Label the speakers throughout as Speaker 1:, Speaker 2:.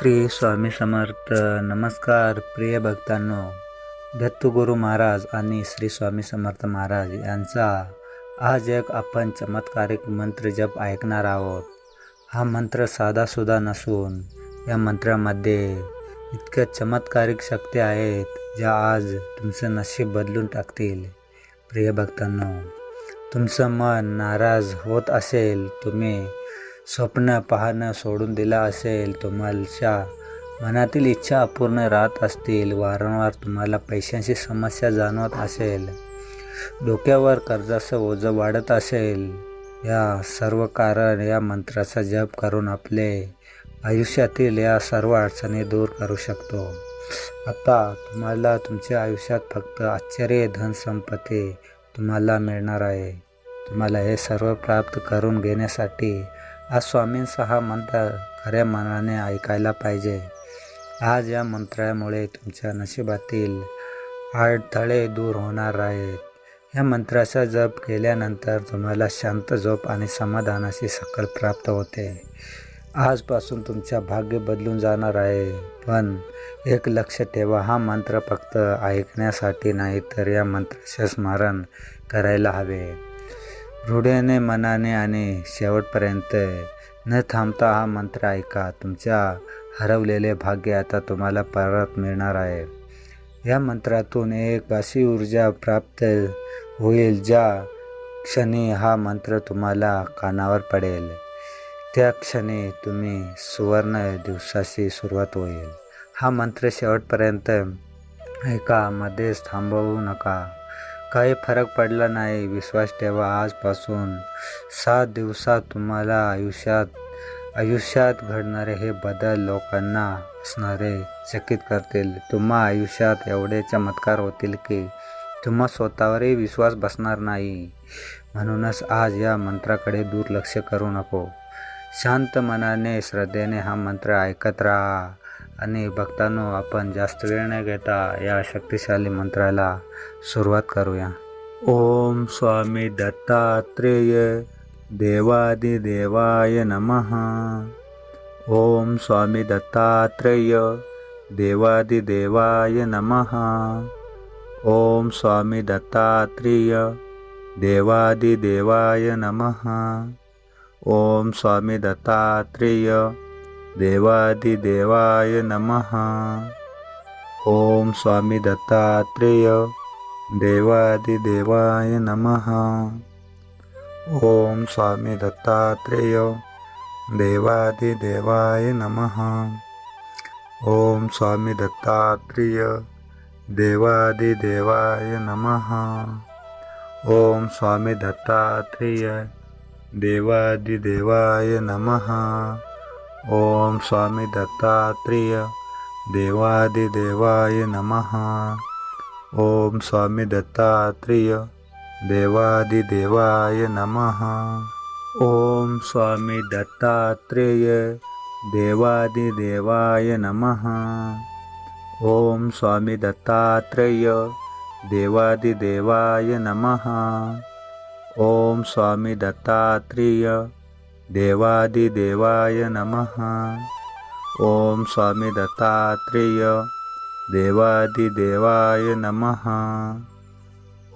Speaker 1: श्री स्वामी समर्थ. नमस्कार प्रिय भक्तांनो. दत्तगुरू महाराज आणि श्री स्वामी समर्थ महाराज यांचा आज एक आपण चमत्कारिक मंत्र जप ऐकणार आहोत. हा मंत्र साधासुधा नसून या मंत्रामध्ये इतक्या चमत्कारिक शक्ती आहेत ज्या आज तुमचं नशीब बदलून टाकतील. प्रिय भक्तांनो तुमचं मन नाराज होत असेल तुम्ही स्वप्न पाहणं सोडून दिलं असेल तुमच्या मनातील इच्छा अपूर्ण राहत असतील वारंवार तुम्हाला पैशांची समस्या जाणवत असेल डोक्यावर कर्जाचं ओझं वाढत असेल या सर्व कारण या मंत्राचा जप करून आपले आयुष्यातील या सर्व अडचणी दूर करू शकतो. आता तुम्हाला तुमच्या आयुष्यात फक्त आश्चर्य धनसंपत्ती तुम्हाला मिळणार आहे. तुम्हाला हे सर्व प्राप्त करून घेण्यासाठी आज स्वामींचा हा मंत्र खऱ्या मनाने ऐकायला पाहिजे. आज या मंत्रामुळे तुमच्या नशिबातील अडथळे दूर होणार आहेत. या मंत्राचा जप केल्यानंतर तुम्हाला शांत झोप आणि समाधानाची सकल प्राप्त होते. आजपासून तुमच्या भाग्य बदलून जाणार आहे. पण एक लक्ष ठेवा हा मंत्र फक्त ऐकण्यासाठी नाही तर या मंत्राचे स्मरण करायला हवे. रूढेने मनाने आणि शेवटपर्यंत न थांबता हा मंत्र ऐका. तुमच्या हरवलेले भाग्य आता तुम्हाला परत मिळणार आहे. या मंत्रातून एक अशी ऊर्जा प्राप्त होईल ज्या क्षणी हा मंत्र तुम्हाला कानावर पडेल. त्या क्षणी तुम्ही सुवर्ण दिवसाची सुरुवात होईल. हा मंत्र शेवटपर्यंत ऐका मध्येच थांबवू नका. काही फरक पडला नाही. विश्वास ठेवा. आजपासून सात दिवसात तुम्हाला आयुष्यात आयुष्यात घडणारे हे बदल लोकांना असणारे चकित करतील. तुम्हा आयुष्यात एवढे चमत्कार होतील की तुम्हा स्वतःवरही विश्वास बसणार नाही. म्हणूनच आज या मंत्राकडे दुर्लक्ष करू नको. शांत मनाने श्रद्धेने हा मंत्र ऐकत राहा. आणि भक्तांनो आपण जास्त वेळ न घेता या शक्तिशाली मंत्राला सुरुवात करूया. ओम स्वामी दत्तात्रेय देवादिदेवाय नमः. ओम स्वामी दत्तात्रेय देवादिदेवाय नमः. ओम स्वामी दत्तात्रेय देवादिदेवाय नमः. ओम स्वामी दत्तात्रेय देवादिदेवाय नमः। ओम स्वामी दत्तात्रेय देवादिदेवाय नमः। ओम स्वामी दत्तात्रेय देवादिदेवाय नमः। ओम स्वामी दत्तात्रेय देवादिदेवाय नमः। ओम स्वामी दत्तात्रेय देवादिदेवाय नमः। ओम स्वामी दत्तात्रेय देवादिदेवाय नमः ओम स्वामी दत्तात्रेय देवादिदेवाय नमः ओम स्वामी दत्तात्रेय देवादिदेवाय नमः ओम स्वामी दत्तात्रेय देवादिदेवाय नमः ओम स्वामी दत्तात्रेय देवादिदेवाय नमः। ओम स्वामी दत्तात्रेय। देवादिदेवाय नमः।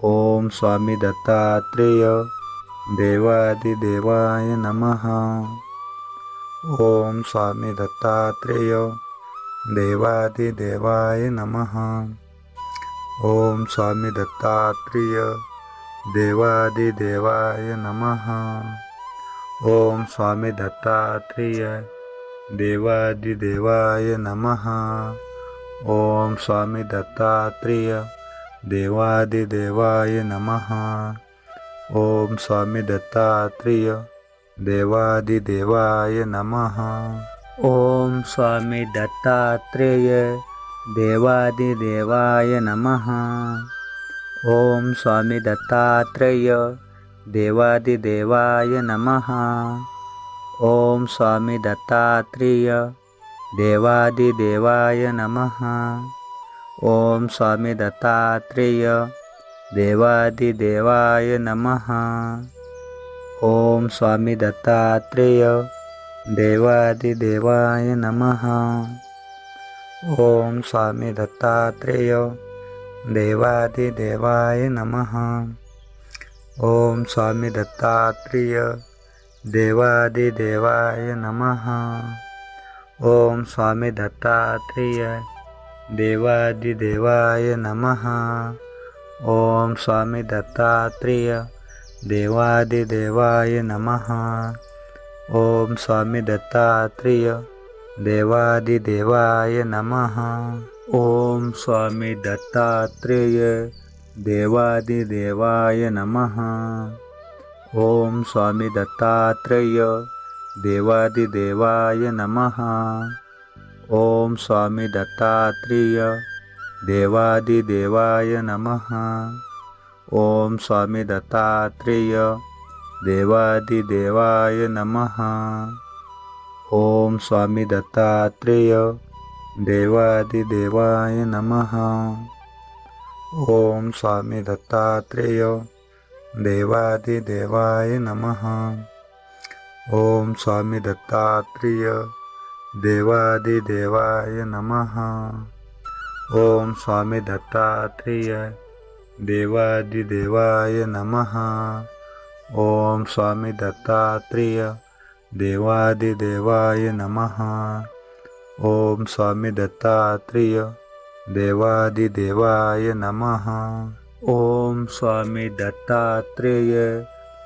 Speaker 1: ओम स्वामी दत्तात्रेय। देवादिदेवाय नमः। ओम स्वामी दत्तात्रेय। देवादिदेवाय नमः। ओम स्वामी दत्तात्रेय। देवादिदेवाय नमः। ఓం స్వామి దత్తాత్రేయ దేవాదిదేవాయ నమ. ఓం స్వామి దత్తాత్రేయ దేవాదిదేవాయ నమ. ఓం స్వామి దత్తాత్రేయ దేవాదిదేవాయ నమ. ఓం స్వామి దత్తాత్రేయ దేవాదిదేవాయ నమ. ఓం స్వామి దత్తాత్రేయ देवादिदेवाय नमः। ओम स्वामी दत्तात्रेय देवादिदेवाय नमः। ओम स्वामी दत्तात्रेय देवादिदेवाय नमः। ओम स्वामी दत्तात्रेय देवादिदेवाय नमः। ॐ स्वामी दत्तात्रेय देवादिदेवाय नमः। ॐ स्वामी दत्तात्रेय देवादिदेवाय नमः। ॐ स्वामी दत्तात्रेय देवादिदेवाय नमः। ॐ स्वामी दत्तात्रेय देवादिदेवाय नमः। ॐ स्वामी दत्तात्रेय देवादिदेवाय नमः। ॐ स्वामी दत्तात्रेय देवादिदेवाय नमः। ॐ स्वामी दत्तात्रेय देवादिदेवाय नमः। ॐ स्वामी दत्तात्रेय देवादिदेवाय नमः। ॐ स्वामी दत्तात्रेय देवादिदेवाय नमः। ॐ स्वामी दत्तात्रेय देवादिदेवाय नमः ॐ स्वामी दत्तात्रेय देवादिदेवाय नमः। ॐ स्वामी दत्तात्रेय देवादिदेवाय नमः। ॐ स्वामी दत्तात्रेय देवादिदेवाय नमः। ॐ स्वामी दत्तात्रेय देवादिदेवाय नमः। ॐ स्वामी दत्तात्रेय देवादिदेवाय नमः। ॐ स्वामी दत्तात्रेय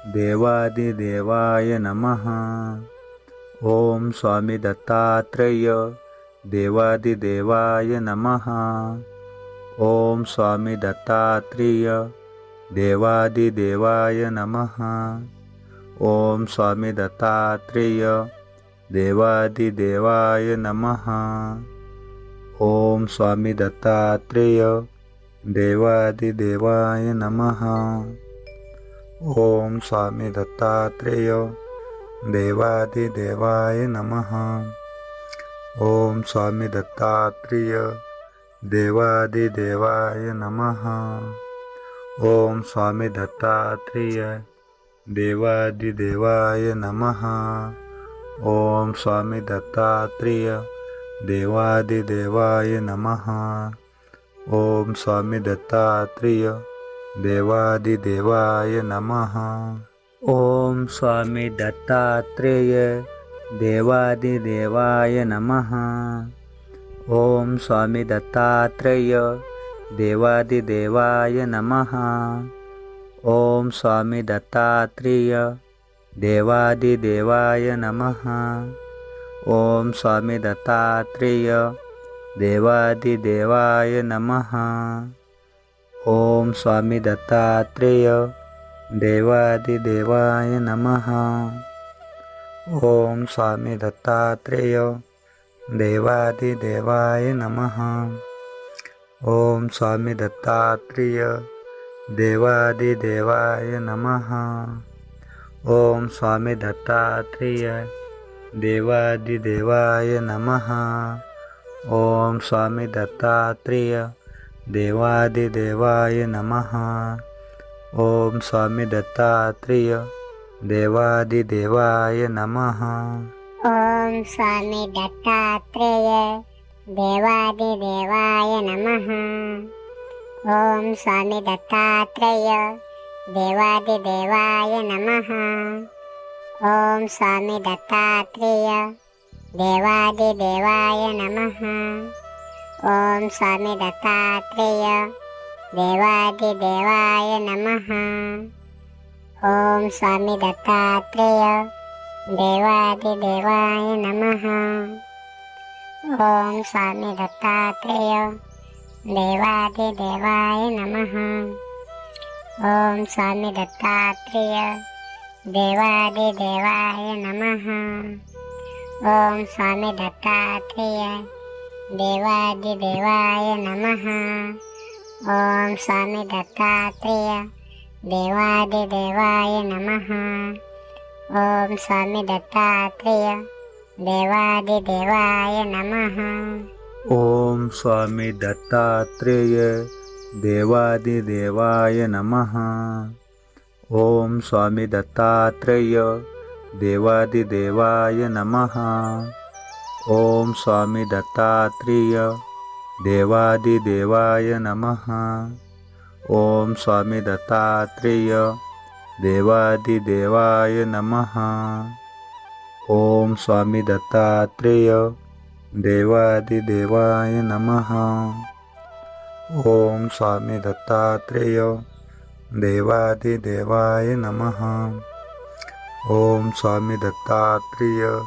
Speaker 1: देवादिदेवाय नमः। ॐ स्वामी दत्तात्रेय देवादिदेवाय नमः। ॐ स्वामी दत्तात्रेय देवादिदेवाय नमः। ॐ स्वामी दत्तात्रेय देवादिदेवाय नमः ॐ स्वामी दत्तात्रेय देवादिदेवाय नमः। ॐ स्वामी दत्तात्रेय देवादिदेवाय नमः। ॐ स्वामी दत्तात्रेय देवादिदेवाय नमः। ॐ स्वामी दत्तात्रेय देवादिदेवाय नमः। ओम स्वामी दत्तात्रेय देवादिदेवाय नमः ॐ स्वामी दत्तात्रेय देवादिदेवाय नमः ॐ स्वामी दत्तात्रेय देवादिदेवाय नमः ॐ स्वामी दत्तात्रेय देवादिदेवाय नमः ॐ स्वामी दत्तात्रेय देवादिदेवाय नमः ॐ स्वामी दत्तात्रेय देवादिदेवाय नमः। ॐ स्वामी दत्तात्रेय देवादिदेवाय नमः। ॐ स्वामी दत्तात्रेय देवादिदेवाय नमः। ॐ स्वामी दत्तात्रेय देवादिदेवाय नमः। ओम स्वामी दत्तात्रेय దేవాదిదేవాయ నమ. ఓం స్వామి దత్తాత్రేయ దేవాదిదేవాయ నమ. ఓం స్వామి దత్తాత్రేయ దేవాదిదేవాయ నమ.
Speaker 2: ఓం స్వామి దత్తాత్రేయ దేవాదిదేవాయ నమ. ఓం స్వామి దత్తాత్రేయ దేవాదిదేవాయ నమ. ఓం స్వామి దత్తాత్రేయ దేవాది దేవాయ నమ. ఓం స్వామి దత్తాత్రేయ దేవాది దేవాయ నమ. ఓం స్వామి దత్తాత్రేయ దేవాది దేవాయ నమ. ఓం స్వామి దత్తాత్రేయ దేవాది దేవాయ నమ. ఓం స్వామి దత్తాత్రేయ దేవాదిదేవాయ నమ. ఓం స్వామి దత్తాత్రేయ దేవాదిదేవాయ నమ. ఓం స్వామి దత్తాత్రేయ దేవాదిదేవాయ నమ. ఓం
Speaker 1: స్వామి దత్తాత్రేయ దేవాదిదేవాయ నమ. ఓం స్వామి దత్తాత్రేయ దేవాదిదేవాయ నమ. ॐ स्वामी दत्तात्रेय देवादिदेवाय नमः। ॐ स्वामी दत्तात्रेय देवादिदेवाय नमः। ॐ स्वामी दत्तात्रेय देवादिदेवाय नमः। ॐ स्वामी दत्तात्रेय देवादिदेवाय नमः। ॐ स्वामी दत्तात्रेय देवादिदेवाय नमः। ॐ स्वामी दत्तात्रेय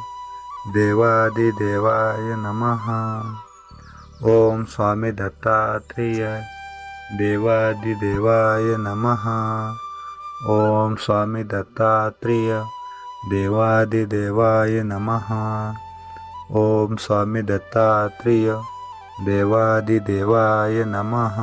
Speaker 1: देवादिदेवाय नमः। ॐ स्वामी दत्तात्रेय देवादिदेवाय नमः। ॐ स्वामी दत्तात्रेय देवादिदेवाय नमः। ॐ स्वामी दत्तात्रेय देवादिदेवाय नमः।